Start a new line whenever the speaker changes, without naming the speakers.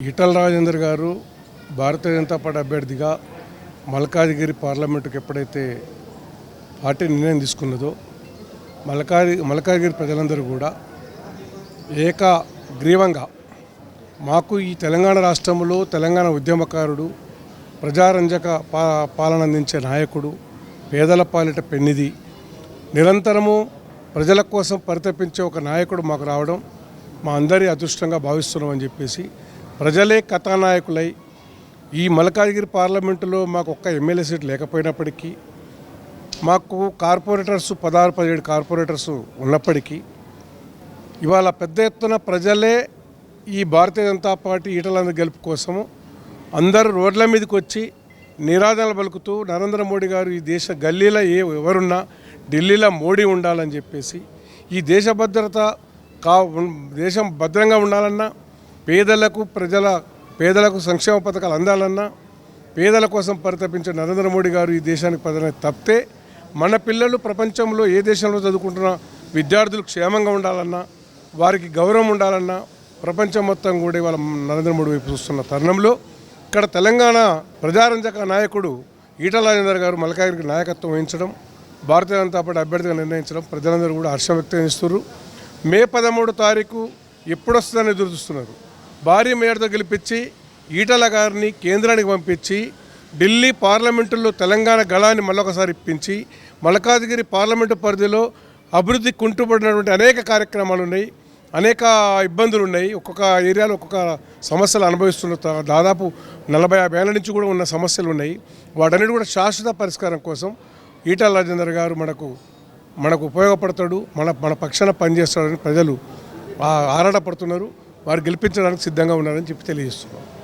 ఈటల రాజేందర్ గారు భారతీయ జనతా పార్టీ అభ్యర్థిగా మల్కాజిగిరి పార్లమెంటుకు ఎప్పుడైతే పార్టీ నిర్ణయం తీసుకున్నదో మల్కాజి మల్కాజిగిరి ప్రజలందరూ కూడా ఏకగ్రీవంగా మాకు ఈ తెలంగాణ రాష్ట్రంలో తెలంగాణ ఉద్యమకారుడు ప్రజారంజక పా పాలన అందించే నాయకుడు పేదల పాలిట పెన్నిది నిరంతరము ప్రజల కోసం పరితపించే ఒక నాయకుడు మాకు రావడం మా అందరి అదృష్టంగా భావిస్తున్నామని చెప్పేసి ప్రజలే కథానాయకులై ఈ మల్కాజ్గిరి పార్లమెంటులో మాకు ఒక్క ఎమ్మెల్యే సీట్ లేకపోయినప్పటికీ మాకు కార్పొరేటర్స్ పదహారు పదిహేడు కార్పొరేటర్స్ ఉన్నప్పటికీ ఇవాళ పెద్ద ఎత్తున ప్రజలే ఈ భారతీయ జనతా పార్టీ ఈటలందరి గెలుపు కోసము అందరూ రోడ్ల మీదకి వచ్చి నిరాదనలు పలుకుతూ నరేంద్ర మోడీ గారు ఈ దేశ గల్లీలో ఏ ఎవరున్నా ఢిల్లీలో మోడీ ఉండాలని చెప్పేసి ఈ దేశ భద్రత కా దేశం భద్రంగా ఉండాలన్నా పేదలకు ప్రజల పేదలకు సంక్షేమ పథకాలు అందాలన్నా పేదల కోసం పరితపించే నరేంద్ర మోడీ గారు ఈ దేశానికి ప్రధాన తప్పితే మన పిల్లలు ప్రపంచంలో ఏ దేశంలో చదువుకుంటున్న విద్యార్థులు క్షేమంగా ఉండాలన్నా వారికి గౌరవం ఉండాలన్నా ప్రపంచం మొత్తం కూడా ఇవాళ నరేంద్ర మోడీ వైపు చూస్తున్న తరుణంలో ఇక్కడ తెలంగాణ ప్రజారంజక నాయకుడు ఈటల రాజేందర్ గారు మల్కాగిరికి నాయకత్వం వహించడం భారతీయ జనతా పార్టీ అభ్యర్థిగా నిర్ణయించడం ప్రజలందరూ కూడా హర్షం వ్యక్తం చేస్తున్నారు. మే పదమూడు తారీఖు ఎప్పుడొస్తుందని ఎదురు చూస్తున్నారు? భారీ మేడతో గెలిపించి ఈటల గారిని కేంద్రానికి పంపించి ఢిల్లీ పార్లమెంటులో తెలంగాణ గళాన్ని మళ్ళొకసారి ఇప్పించి మల్కాజ్గిరి పార్లమెంటు పరిధిలో అభివృద్ధి కుంటుపడినటువంటి అనేక కార్యక్రమాలు ఉన్నాయి అనేక ఇబ్బందులు ఉన్నాయి. ఒక్కొక్క ఏరియాలో ఒక్కొక్క సమస్యలు అనుభవిస్తున్న దాదాపు నలభై యాభై ఏళ్ళ నుంచి కూడా ఉన్న సమస్యలు ఉన్నాయి. వాటన్నిటి కూడా శాశ్వత పరిష్కారం కోసం ఈటల రాజేందర్ గారు మనకు మనకు ఉపయోగపడతాడు మన మన పక్షాన పనిచేస్తాడని ప్రజలు ఆరాటపడుతున్నారు. వారు గెలిపించడానికి సిద్ధంగా ఉన్నారని చెప్పి తెలియజేస్తున్నాం.